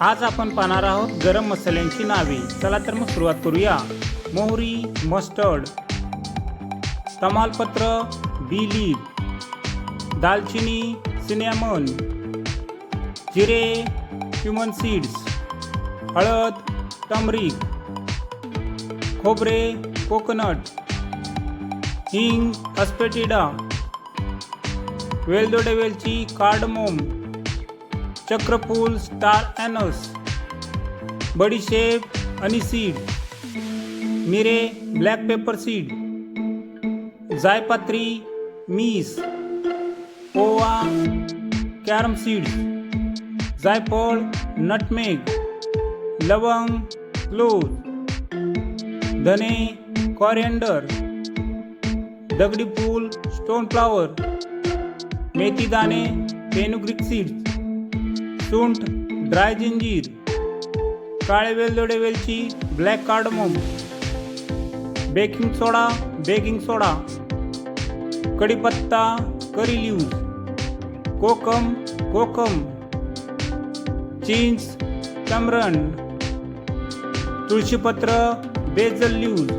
आज आपण पाहणार आहोत गरम मसाल्यांची नावे. चला तर मग सुरुवात करूया. मोहरी मस्टर्ड तमालपत्र बी लीफ दालचिनी सिनेमन जिरे क्युमन सीड्स हळद टमरिक खोबरे कोकोनट हिंग अस्पेटिडा वेलदोडे वेलची कार्डमोम चक्रफूल स्टार ॲनस बडीशेप आणि सीड मिरे ब्लॅक पेपर सीड जायपात्री मीस ओवा कॅरम सीड जायफळ नटमेग लवंग क्लोज धने कॉरिएंडर दगडी फूल स्टोन फ्लावर मेथी दाणे पेनुग्रिक सीड्स. सुंठ ड्राय जिंजीर काळे वेलदोडे वेलची black cardamom baking soda baking soda कढीपत्ता करी लिव्ज कोकम कोकम चिंच चमरण तुळशीपत्र बेजल लिव्ज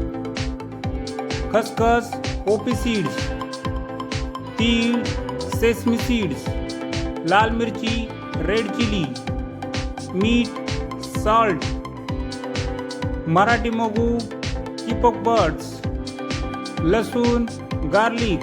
खसखस पोपी सीड्स तीळ सेसमी सीड्स लाल मिरची रेड चिली मीठ सॉल्ट मराठी मोगू चिपक बर्ड्स लसूण गार्लिक